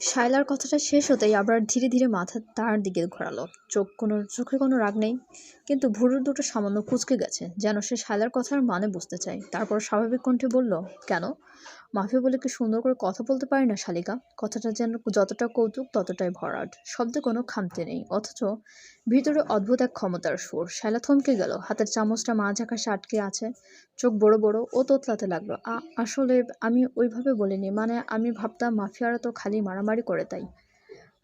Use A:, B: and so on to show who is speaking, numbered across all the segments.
A: শায়লার কথাটা শেষ হতেই আবার ধীরে ধীরে মাথা তার দিকে ঘোরালো। চোখ কোনো, চোখে কোনো রাগ নেই, কিন্তু ভুরুর দুটো সামান্য কুচকে গেছে, যেন সে শায়লার কথার মানে বুঝতে চায়। তারপর স্বাভাবিক কণ্ঠে বলল, কেন? মাফিয়া বলে কি সুন্দর করে কথা বলতে পারি না, শালিকা? কথাটা যেন যতটা কৌতুক, ততটাই ভরাট। শব্দে কোনো খামতে নেই, অথচ ভিতরে অদ্ভুত এক ক্ষমতার সুর। শায়লা থমকে গেল, হাতের চামচটা মাঝ আকাশে আটকে আছে, চোখ বড় বড় ও তোতলাতে লাগল। আসলে আমি ওইভাবে বলিনি মানে আমি ভাবতাম মাফিয়ারা তো খালি মারামারি করে তাই।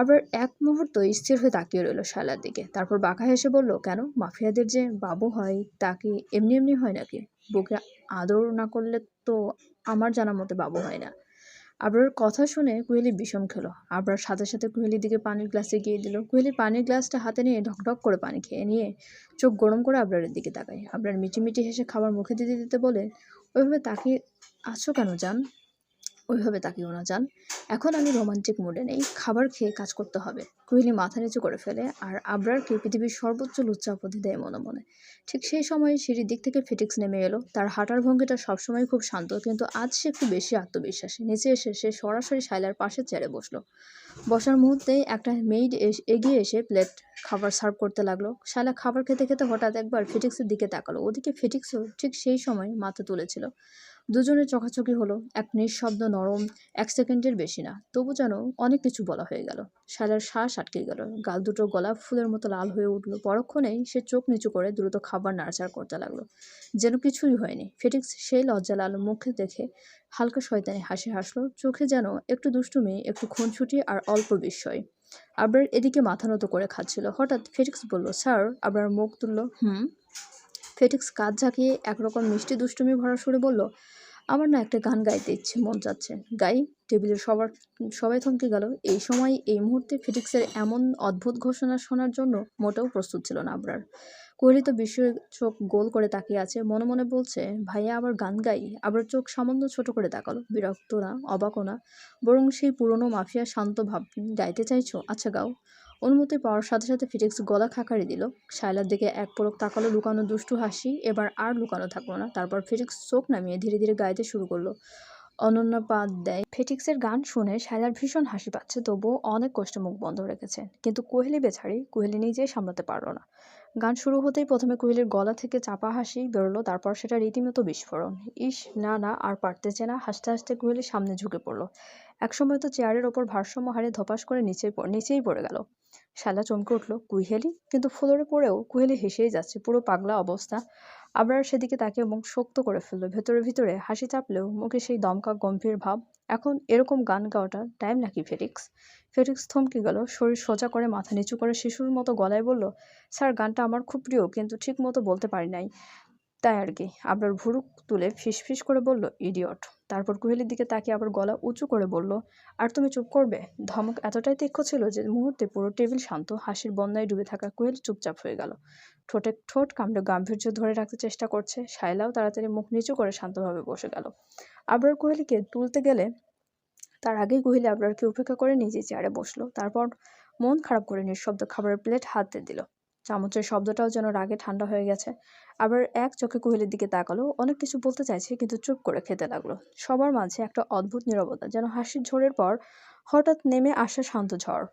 A: আবার এক মুহূর্ত স্থির হয়ে তাকিয়ে রইল শালার দিকে। তারপর বাঁকা হেসে বলল, কেন? মাফিয়াদের যে বাবু হয়, তা কি এমনি এমনি হয় নাকি? বুকে আদর না করলে তো আমার জানা মতে বাবু হয় না। আবরার কথা শুনে কুহেলি বিষম খেলো। আবরার সাথে সাথে কুহেলির দিকে পানির গ্লাসে গিয়ে দিল। কুহেলি পানির গ্লাসটা হাতে নিয়ে ঢকঢক করে পানি খেয়ে নিয়ে চোখ গরম করে আবরারের দিকে তাকায়। আবরার মিটি মিটি হেসে খাবার মুখে দিতে দিতে বলে, ওইভাবে তাকে আছো কেন জান? ওইভাবে তাকিও না যান এখন আমি রোমান্টিক মুডে নেই, খাবার খেয়ে কাজ করতে হবে। কোহলি মাথা নিচু করে ফেলে আর আবরারকে পৃথিবীর সর্বোচ্চ লুচ্চাপতি দেয় মনে মনে। ঠিক সেই সময় সিঁড়ির দিক থেকে ফিটিক্স নেমে এলো। তার হাঁটার ভঙ্গিটা সবসময় খুব শান্ত, কিন্তু আজ সে একটু বেশি আত্মবিশ্বাসী। নিচে এসে সে সরাসরি শাইলার পাশে চেয়ারে বসল। বসার মুহূর্তেই একটা মেইড এগিয়ে এসে প্লেট খাবার সার্ভ করতে লাগল। শায়লা খাবার খেতে খেতে হঠাৎ একবার ফিটিক্সের দিকে তাকালো। ওদিকে ফিটিক্সও ঠিক সেই সময় মাথা তুলেছিল। দুজনের চোখাচোখি হলো, এক নিঃশব্দ নরম, এক সেকেন্ডের বেশি না, তবু যেন অনেক কিছু বলা হয়ে গেল। শালার শ্বাস আটকে গেল, গাল দুটো গোলাপ ফুলের মতো লাল হয়ে উঠল, পরক্ষণেই সে চোখ নিচু করে দ্রুত খাবার নাড়াচাড়া করতে লাগল। যেন কিছুই হয়নি, ফেটিক্স সেই লজ্জা লাল মুখে দেখে হালকা শয়তানি হাসি হাসলো, চোখে যেন একটু দুষ্টুমি, একটু খুনছুটি আর অল্প বিস্ময়। আবরার এদিকে মাথা নত করে খাচ্ছিল, হঠাৎ ফেটিক্স বলল, স্যার, আবরার মুখ তুলল, হুম? ফেটিক্স কাজ ঝাঁকিয়ে একরকম মিষ্টি দুষ্টুমি ভরা সুরে বলল, আমার না একটা গান গাইতে ইচ্ছে, মন যাচ্ছে গাই, টেবিলের সবার, সবাই থমকে গেল। এই সময়, এই মুহূর্তে ফিটিক্সের এমন অদ্ভুত ঘোষণা শোনার জন্য মোটেও প্রস্তুত ছিল না আবরার। কোহলি তো বিস্ময়ে চোখ গোল করে তাকিয়ে আছে, মনে মনে বলছে, ভাইয়া, আবার গান গাই? আবার চোখ সামান্য ছোট করে তাকালো। বিরক্ত না, অবাকও না, বরং সেই পুরনো মাফিয়া শান্ত ভাব, গাইতে চাইছো? আচ্ছা গাও। অনুমতি পাওয়ার সাথে সাথে ফিটিক্স গলা খাকারি দিল। শায়লার দিকে এক পলক তাকালো, লুকানো দুষ্টু হাসি। এবার আর লুকানো থাকল না। তারপর ফিটিক্স চোখ নামিয়ে ধীরে ধীরে গাইতে শুরু করল। অনন্য পাত দেয়। ফেটিক্সের গান শুনে শায়লার ভীষণ হাসি পাচ্ছে, তবুও অনেক কষ্টে মুখ বন্ধ রেখেছে। কিন্তু কোহেলি বেছাড়ি কোহেলি নিজেই সামলাতে পারল না। গান শুরু হতেই প্রথমে কোহেলির গলা থেকে চাপা হাসি বেরোলো, তারপর সেটা রীতিমতো বিস্ফোরণ। ইস, না না, আর পারতেছে না। হাসতে হাসতে কোহেলি সামনে ঝুঁকে পড়ল। একসময় তো চেয়ারের ওপর ভারসাম্য হারে ধপাস করে নিচে নিচেই পড়ে গেল। শালা চমকে উঠল কুহেলি কিন্তু ফ্লোরে পড়েও কুহেলি হেসেই যাচ্ছে, পুরো পাগলা অবস্থা। আবার সেদিকে তাকে মুখ শক্ত করে ফেলল, ভেতরে ভিতরে হাসি চাপলেও মুখে সেই দমকা গম্ভীর ভাব। এখন এরকম গান গাওয়াটা টাইম নাকি ফেরিক্স? ফেরিক্স থমকে গেল, শরীর সোজা করে মাথা নিচু করে শিশুর মতো গলায় বলল, স্যার, গানটা আমার খুব প্রিয়, কিন্তু ঠিক মতো বলতে পারি নাই। তাই আর কি আবরার ভুরুক তুলে ফিসফিস করে বলল, ইডিয়ট। তারপর কোহেলির দিকে তাকিয়ে আবার গলা উঁচু করে বলল, আর তুমি চুপ করবে? ধমক এতটাই তীক্ষ্ণ ছিল যে মুহূর্তে পুরো টেবিল শান্ত, হাসির বন্যায় ডুবে থাকা কোহেল চুপচাপ হয়ে গেল। ঠোঁটে ঠোঁট কামড়ে গাম্ভীর্য ধরে রাখতে চেষ্টা করছে শায়লাও তাড়াতাড়ি মুখ নিচু করে শান্তভাবে বসে গেল। আবরার কোহেলিকে তুলতে গেলে তার আগেই কোহেলি আবরারকে উপেক্ষা করে নিজে চেয়ারে বসল, তারপর মন খারাপ করে নিঃশব্দ খাবারের প্লেট হাতে দিল। চামচের শব্দটাও যেন রাগে ঠান্ডা হয়ে গেছে। আবার এক চোখে কোহেলির দিকে তাকালো, অনেক কিছু বলতে চাইছে কিন্তু চুপ করে খেতে লাগল। সবার মাঝে একটা অদ্ভুত নীরবতা, যেন হাসির ঝড়ের পর হঠাৎ নেমে আসা শান্ত ঝড়।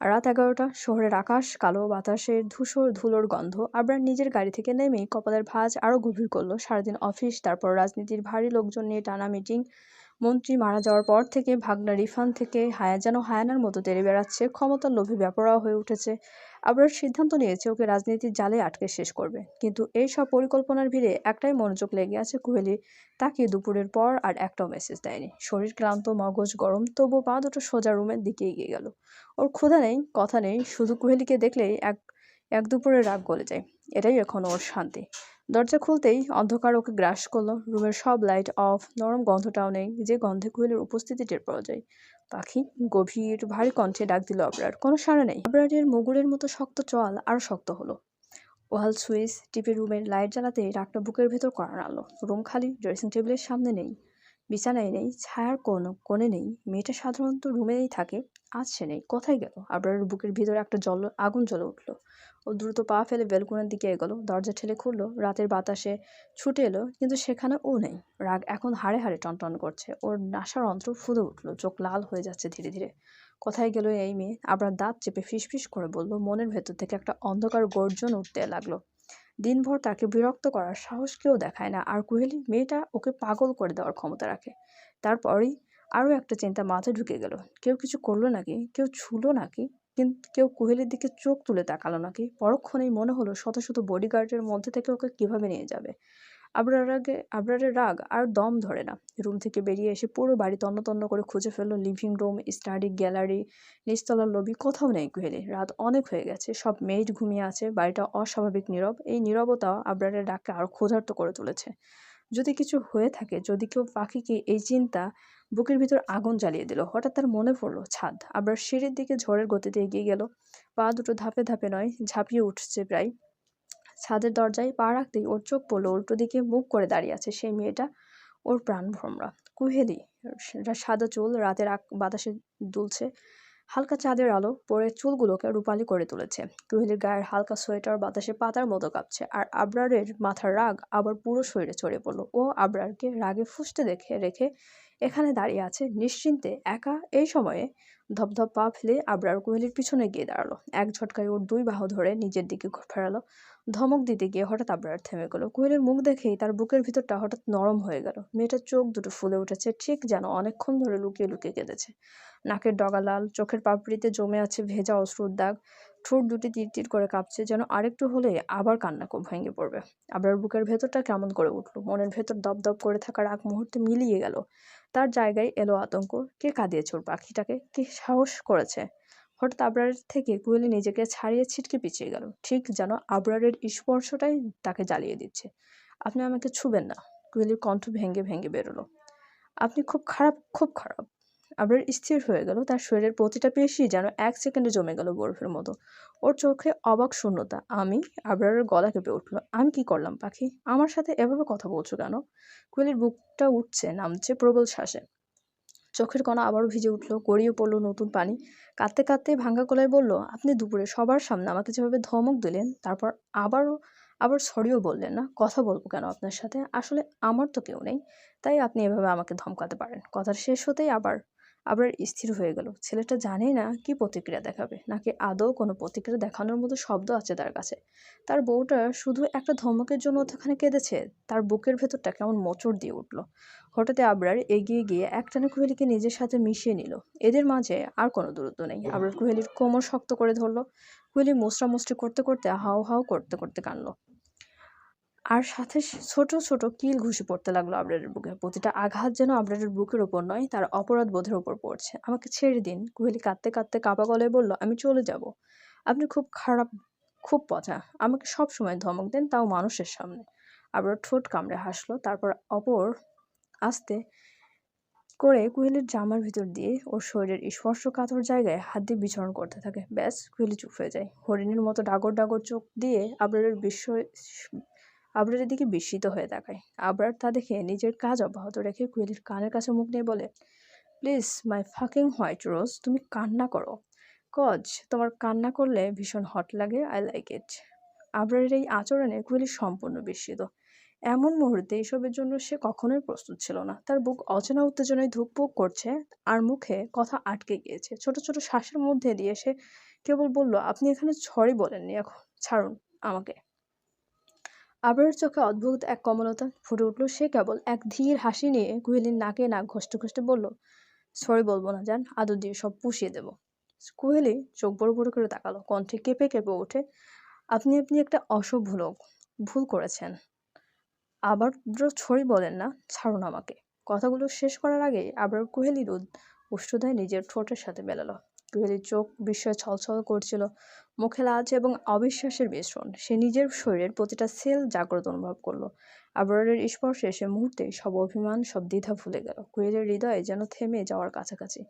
A: রাত এগারোটা, শহরের আকাশ কালো, বাতাসের ধূসর, ধুলোর গন্ধ, আবরার নিজের গাড়ি থেকে নেমেই কপালের ভাঁজ আরও গভীর করল। সারাদিন অফিস, তারপর রাজনীতির ভারী লোকজন নিয়ে টানা মিটিং, মন্ত্রী মারা যাওয়ার পর থেকে ভাগনা রিফান থেকে হায়া, যেন হায়ানার মতো তেড়ে বেড়াচ্ছে, ক্ষমতার লোভে ব্যাপারা হয়ে উঠেছে। আবার সিদ্ধান্ত নিয়েছে ওকে রাজনীতির জালে আটকে শেষ করবে। কিন্তু এই সব পরিকল্পনার ভিড়ে একটাই মনোযোগ লেগে আছে কোহেলি। তাকে দুপুরের পর আর একটাও মেসেজ দেয়নি। শরীর ক্লান্ত, মগজ গরম তবু পা দুটো সোজা রুমের দিকে এগিয়ে গেল। ওর ক্ষুধা নেই, কথা নেই, শুধু কোহেলিকে দেখলেই এক এক দুপুরের রাগ গলে যায়। এটাই এখন ওর শান্তি। দরজা খুলতেই অন্ধকার ওকে গ্রাস করল। রুমের সব লাইট অফ নরম গন্ধটাও নেই, যে গন্ধে কোহেলির উপস্থিতি টের পাওয়া যায়। পাখি গভীর, ভারী কণ্ঠে ডাক দিল আবরার, কোনো সাড়া নেই। আবরারের মুগুরের মতো শক্ত চল আরও শক্ত হলো। ওয়াল সুইচ টিপে রুমের লাইট জ্বালাতে রাগটা বুকের ভেতর করা নাড়লো রুম খালি ড্রেসিং টেবিলের সামনে নেই, বিছানায় নেই, ছায়ার কোনো কোণে নেই। মেয়েটা সাধারণত রুমেই থাকে সে নেই, কোথায় গেল? আবরারের বুকের ভিতরে একটা জল, আগুন জ্বলে উঠল। ও দ্রুত পা ফেলে বেলকুনের দিকে এগোলো, দরজা ঠেলে খুললো, রাতের বাতাসে ছুটে এলো, কিন্তু সেখানে ও নেই। রাগ এখন হাড়ে হাড়ে টনটন করছে। ওর নাসার অন্ত্র ফুলে উঠল, চোখ লাল হয়ে যাচ্ছে ধীরে ধীরে। কোথায় গেল এই মেয়ে? আবার দাঁত চেপে ফিসফিস করে বলল, মনের ভেতর থেকে একটা অন্ধকার গর্জন উঠতে লাগল। দিনভর তাকে বিরক্ত করার সাহস কেউ দেখায় না, আর কুহেলি মেয়েটা ওকে পাগল করে দেওয়ার ক্ষমতা রাখে। তারপরেই আরও একটা চিন্তা মাথায় ঢুকে গেল। কেউ কিছু করল নাকি? কেউ ছুলো নাকি? কিন্তু কেউ কুহেলির দিকে চোখ তুলে তাকালো নাকি? পরক্ষণেই মনে হলো শত শত বডিগার্ডের মধ্যে থেকে ওকে কীভাবে নিয়ে যাবে। আবরার আগে আবরারের রাগ আর দম ধরে না। রুম থেকে বেরিয়ে এসে পুরো বাড়ি তন্ন তন্ন করে খুঁজে ফেলল লিভিং রুম, স্টাডি গ্যালারি, নিচতলার লবি, কোথাও নেই কুহেলি। রাত অনেক হয়ে গেছে, সব মেয়েট ঘুমিয়ে আছে, বাড়িটা অস্বাভাবিক নীরব। এই নীরবতা আবরারের ডাককে আরও ক্ষুধার্ত করে তুলেছে। যদি কিছু হয়ে থাকে, যদি কেউ পাখিকে এই চিন্তা বুকের ভিতর আগুন জ্বালিয়ে দিল, হঠাৎ তার মনে পড়ল, ছাদ। আবার সিঁড়ির দিকে ঝড়ের গতিতে এগিয়ে গেল। পা দুটো ধাপে ধাপে নয়, ঝাঁপিয়ে উঠছে প্রায়। ছাদের দরজায় পা রাখতেই ওর চোখ পড়ল, উল্টো দিকে মুখ করে দাঁড়িয়ে আছে সেই মেয়েটা, ওর প্রাণ ভ্রমরা কুহেলি, সাদা চুল, রাতের বাতাসে দুলছে। হালকা চাঁদের আলো পরে চুলগুলোকে রূপালি করে তুলেছে। কুহেলির গায়ের হালকা সোয়েটার বাতাসে পাতার মতো কাঁপছে আর আবরারের মাথার রাগ আবার পুরো শরীরে ছড়িয়ে পড়ল। ও আবরারকে রাগে ফুসতে দেখে, রেখে এখানে দাঁড়িয়ে আছে, নিশ্চিন্তে একা এই সময়ে ধপধপ পা ফেলে আবরার কোহেলির পিছনে গিয়ে দাঁড়াল। এক ঝটকায় ওর দুই বাহু ধরে নিজের দিকে ফেরালো। ধমক দিতে গিয়ে হঠাৎ আবরার থেমে গেল। কোহেলির মুখ দেখেই তার বুকের ভিতরটা হঠাৎ নরম হয়ে গেল। মেয়েটার চোখ দুটো ফুলে উঠেছে, ঠিক যেন অনেকক্ষণ ধরে লুকিয়ে লুকিয়ে কেঁদেছে। নাকের ডগা লাল চোখের পাপড়িতে জমে আছে ভেজা অশ্রুর দাগ, ঠোঁট দুটি তীর তীর করে কাঁপছে যেন আরেকটু হলে আবার কান্না ভেঙে পড়বে। আবরার বুকের ভেতরটা কেমন করে উঠল? মনের ভেতর দপ দপ করে থাকার আগ মুহূর্তে মিলিয়ে গেল। তার জায়গায় এলো আতঙ্ক। কে কাঁদিয়ে ছোট পাখিটাকে? কে সাহস করেছে? হঠাৎ আবরারের থেকে কুয়েলি নিজেকে ছাড়িয়ে ছিটকে পিছিয়ে গেল। ঠিক যেন আবরারের স্পর্শটাই তাকে জ্বালিয়ে দিচ্ছে। আপনি আমাকে ছুবেন না। কুয়েলির কণ্ঠ ভেঙে ভেঙে বেরোলো। আপনি খুব খারাপ খুব খারাপ। আবার স্থির হয়ে গেল, তার শরীরের প্রতিটা পেশি যেন এক সেকেন্ডে জমে গেল বরফের মতো। ওর চোখে অবাক শূন্যতা। আমি আবরারের গলা কেঁপে উঠল। আমি কি করলাম, পাখি? আমার সাথে এভাবে কথা বলছো কেন? কুয়েলির বুকটা উঠছে, নামছে প্রবল শ্বাসে। চোখের কণা আবারও ভিজে উঠল, গড়িয়ে পড়ল নতুন পানি। কাঁদতে কাঁদতে ভাঙ্গা কলায় বলল, আপনি দুপুরে সবার সামনে আমাকে যেভাবে ধমক দিলেন, তারপর আবারও, আবার সরিও বললেন না? কথা বলব কেন আপনার সাথে? আসলে আমার তো কেউ নেই, তাই আপনি এভাবে আমাকে ধমকাতে পারেন। কথার শেষ হতেই আবার আবার স্থির হয়ে গেল। ছেলেটা জানে না কি প্রতিক্রিয়া দেখাবে, নাকি আদৌ কোনো প্রতিক্রিয়া দেখানোর মতো শব্দ আছে তার কাছে। তার বউটা শুধু একটা ধমকের জন্য ওখানে কেঁদেছে, তার বুকের ভেতরটা কেমন মোচড় দিয়ে উঠল। হঠাৎ আবরার এগিয়ে গিয়ে একটানে কুহেলিকে নিজের সাথে মিশিয়ে নিল। এদের মাঝে আর কোনো দূরত্ব নেই। আবরার কুহেলির কোমর শক্ত করে ধরলো। কুহেলি মোসরা মুসরি করতে করতে হাও হাও করতে করতে কানলো আর সাথে ছোট ছোট কিল ঘুষে পড়তে লাগল আবরারের বুকে। প্রতিটা আঘাত যেন আবরারের বুকের ওপর নয়, তার অপরাধ বোধের ওপর পড়ছে। আমাকে ছেড়ে দিন। কুহেলি কাঁদতে কাঁদতে কাপা গলায় বলল, আমি চলে যাব। আপনি খুব খারাপ, খুব পচা। আমাকে সব সময় ধমক দেন, তাও মানুষের সামনে। আবার ঠোঁট কামড়ে হাসলো। তারপর অপর আস্তে করে কুহেলির জামার ভিতর দিয়ে ওর শরীরের স্পর্শকাতর জায়গায় হাত দিয়ে বিচরণ করতে থাকে। ব্যাস, কুহেলি চুপ হয়ে যায়। হরিণের মতো ডাগর ডাগর চোখ দিয়ে আবরারের বিস্ময় আবরারের দিকে বিস্মিত হয়ে তাকায়। আবরার তা দেখে নিজের কাজ অব্যাহত রেখে কুয়েলির কানের কাছে মুখ নিয়ে বলে, please, my fucking white rose, তুমি কান্না করো। কজ, তোমার কান্না করলে ভীষণ হট লাগে, আই লাইক ইট। আবরারের এই আচরণে কুয়েলি সম্পূর্ণ বিস্মিত। এমন মুহূর্তে এসবের জন্য সে কখনোই প্রস্তুত ছিল না। তার বুক অচেনা উত্তেজনায় ধুকপুক করছে আর মুখে কথা আটকে গিয়েছে। ছোট ছোট শ্বাসের মধ্যে দিয়ে সে কেবল বলল, আপনি এখানে ছড়ি বলেননি এখন, ছাড়ুন আমাকে। আবরার চোখে অদ্ভুত এক কমলতা ফুটে উঠল। সে কেবল এক ধীর হাসি নিয়ে কুহেলির নাকে নাক ঘষ্টে ঘষ্টে বলল সরি বলব না যান আদর দিয়ে সব পুষিয়ে দেব। কুহেলি চোখ বড় বড় করে তাকালো, কণ্ঠে কেঁপে কেঁপে ওঠে, আপনি আপনি একটা অসভ্য লোক, ভুল করেছেন। আবার ছড়ি বলেন না, ছাড়ুন আমাকে। কথাগুলো শেষ করার আগেই আবার কুহেলির উষ্ঠদায় নিজের ঠোঁটের সাথে মেলালো। কুহেলির চোখ বিস্ময়ে ছলছল করছিল। মুখে লাজ এবং অবিশ্বাসের মিশ্রণ। সে নিজের শরীরের প্রতিটা সেল জাগ্রত অনুভব করল। আবরারের স্পর্শে সে মুহূর্তে সব অভিমান, সব দ্বিধা ভুলে গেল। কুয়েলের হৃদয়ে যেন থেমে যাওয়ার কাছাকাছি।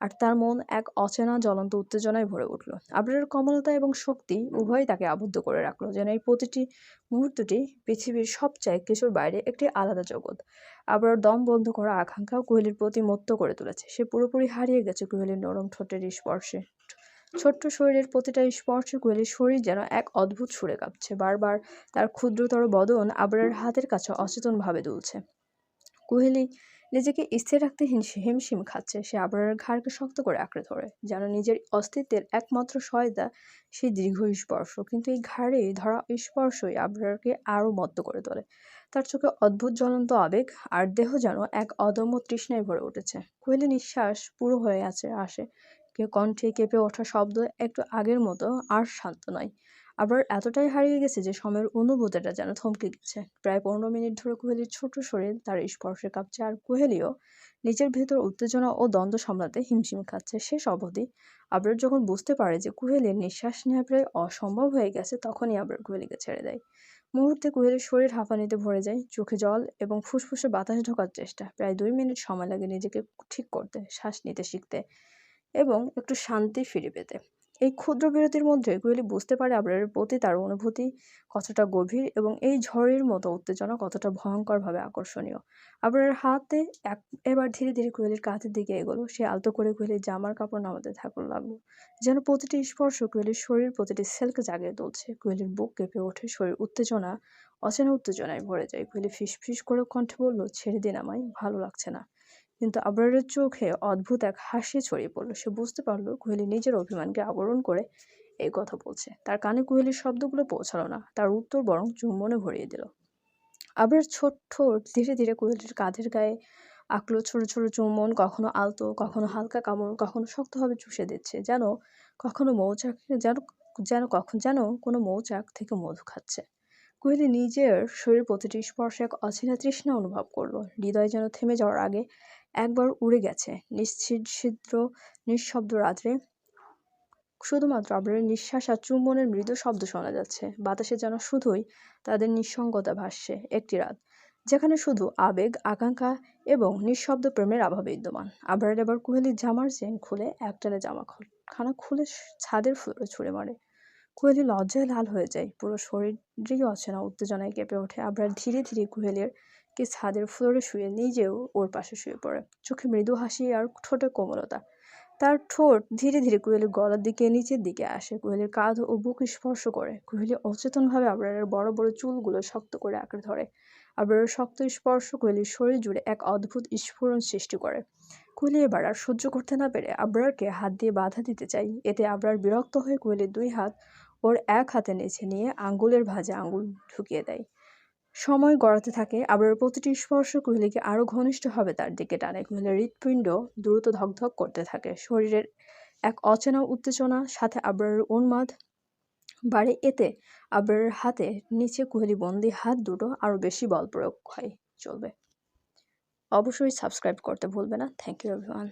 A: আর তার মন এক অচেনা, জ্বলন্ত উত্তেজনায় ভরে উঠল। আবরারের কমলতা এবং শক্তি উভয়ই তাকে আবদ্ধ করে রাখল, যেন এই প্রতিটি মুহূর্তটি পৃথিবীর সবচাইতে কিছুর বাইরে একটি আলাদা জগৎ। আবার দম বন্ধ করা আকাঙ্ক্ষাও কোহলির প্রতি মত্ত করে তুলেছে। সে পুরোপুরি হারিয়ে গেছে কোহলির নরম ঠোঁটের স্পর্শে। ছোট্ট শরীরের প্রতিটা স্পর্শে কোয়েলের শরীর যেন এক অদ্ভুত সুরে কাঁপছে। বারবার তার ক্ষুদ্রতর বদন আবরার হাতের কাছে অচেতনভাবে দুলছে। কোহেলি নিজেকে স্থির রাখতে হিমশি- হিমশিম খাচ্ছে। সে আবরারের ঘাড়কে শক্ত করে আঁকড়ে ধরে, যেন নিজের অস্তিত্বের একমাত্র সহায়তা সেই দীর্ঘ স্পর্শ। কিন্তু এই ঘাড়ে ধরা স্পর্শই আবরারকে আরও মত্ত করে তোলে। তার চোখে অদ্ভুত জ্বলন্ত আবেগ আর দেহ যেন এক অদম্য তৃষ্ণায় ভরে উঠেছে। কোহেলি নিঃশ্বাস পুরো হয়ে আছে, আসে। কণ্ঠে কেঁপে ওঠা শব্দ একটু আগের মতো আর শান্ত নয়। আবার এতটাই হারিয়ে গেছে যে সময়ের অনুভূতিটা যেন থমকে গেছে। প্রায় পনেরো মিনিট ধরে কোহেলির ছোট শরীর, তার স্পর্শে কাঁপছে আর কোহেলিও নিজের ভেতর উত্তেজনা ও দ্বন্দ্ব সামলাতে হিমশিম খাচ্ছে শেষ অবধি। আবরার যখন বুঝতে পারে যে কুহেলির নিঃশ্বাস নেওয়া প্রায় অসম্ভব হয়ে গেছে, তখনই আবরার কুহেলিকে ছেড়ে দেয়। মুহূর্তে কুহেলির শরীর হাঁপানিতে ভরে যায়, চোখে জল এবং ফুসফুসে বাতাস ঢোকার চেষ্টা। প্রায় দুই মিনিট সময় লাগে নিজেকে ঠিক করতে, শ্বাস নিতে শিখতে। এবং একটু শান্তি ফিরে পেতে। এই ক্ষুদ্র বিরতির মধ্যে কোহলি বুঝতে পারে আবরারের প্রতি তার অনুভূতি কতটা গভীর এবং এই ঝড়ের মতো উত্তেজনা কতটা ভয়ঙ্করভাবে আকর্ষণীয়। আবরারের হাতে এক, এবার ধীরে ধীরে কোহলির কাঁধের দিকে এগোলো। সে আলতো করে কোহলির জামার কাপড় নামাতে থাকুন লাগল, যেন প্রতিটি স্পর্শ কোহলির শরীর প্রতিটি সেলকে জাগিয়ে তুলছে। কোহলির বুক কেঁপে ওঠে, শরীর উত্তেজনা, অচেনা উত্তেজনায় ভরে যায়। কোহলি ফিস ফিস করে কণ্ঠে বলল, ছেড়ে দিন আমায়, ভালো লাগছে না। কিন্তু আবরারের চোখে অদ্ভুত এক হাসি ছড়িয়ে পড়ল। সে বুঝতে পারল কোহলি নিজের অভিমানকে আবরণ করে এই কথা বলছে। তার কানে কোহলির শব্দগুলো পৌঁছালো না, তার উত্তর বরং চুম্বনে ভরিয়ে দিল। আবার ছোট্ট ধীরে ধীরে কোহলির কাঁধের গায়ে আঁকলো ছোট ছোট চুম্বন, কখনো আলতো, কখনো হালকা কামড়, কখনো শক্তভাবে চুষে দিচ্ছে, যেন কখনো মৌচাক, যেন যেন কখন, যেন কোনো মৌচাক থেকে মধু খাচ্ছে। কোহলি নিজের শরীর প্রতিটি স্পর্শে এক অচেনা তৃষ্ণা অনুভব করল। হৃদয় যেন থেমে যাওয়ার আগে একবার উড়ে গেছে। নিশ্ছিদ্র নিঃশব্দ রাত্রে। শুধুমাত্র আবরের নিঃশ্বাস আর চুম্বনের মৃদু শব্দ শোনা যাচ্ছে। বাতাসে যেন শুধুই তাদের নিঃসঙ্গতা ভাসছে একটি রাত, যেখানে শুধু আবেগ, আকাঙ্ক্ষা এবং নিঃশব্দ প্রেমের আভাব বিদ্যমান। আবরার এবার কোহলির জামার চেন খুলে একটানে জামা খানা খুলে ছাদের ফুলে ছুঁড়ে মারে। কোহেলি লজ্জায় লাল হয়ে যায়। পুরো শরীরই অচেনা, উত্তেজনায় কেঁপে ওঠে। আবরার ধীরে ধীরে কোহেলির কে ছাদের ফ্লোরে শুয়ে নিজেও ওর পাশে শুয়ে পড়ে। চোখে মৃদু হাসি আর ঠোঁটে কোমলতা। তার ঠোঁট ধীরে ধীরে কোয়েলের গলার দিকে, নিচের দিকে আসে। কোয়েলের কাঁধ ও বুক স্পর্শ করে। কোহেলি অচেতনভাবে আবরারের বড় বড় চুলগুলো শক্ত করে আঁকড়ে ধরে। আবরারের শক্ত স্পর্শ কোয়েলির শরীর জুড়ে এক অদ্ভুত স্ফুরণ সৃষ্টি করে। কোহলি এবার আর সহ্য করতে না পেরে আবরারকে হাত দিয়ে বাধা দিতে চাই। এতে আবরার বিরক্ত হয়ে কোয়েলের দুই হাত ওর এক হাতে নেছে নিয়ে আঙ্গুলের ভাঁজে আঙ্গুল ঢুকিয়ে দেয়। সময় গড়াতে থাকে আবার প্রতিটি স্পর্শ কোহলিকে আরও ঘনিষ্ঠ হবে তার দিকে টানে। কোহলির হৃৎপিণ্ড দ্রুত ধকধক করতে থাকে। শরীরের এক অচেনা উত্তেজনা, সাথে আবরারের উন্মাদ বাড়ে। এতে আবরারের হাতে নিচে কোহলি বন্দি হাত দুটো আরও বেশি বল প্রয়োগ হয়, চলবে। অবশ্যই সাবস্ক্রাইব করতে ভুলবে না। Thank you, everyone.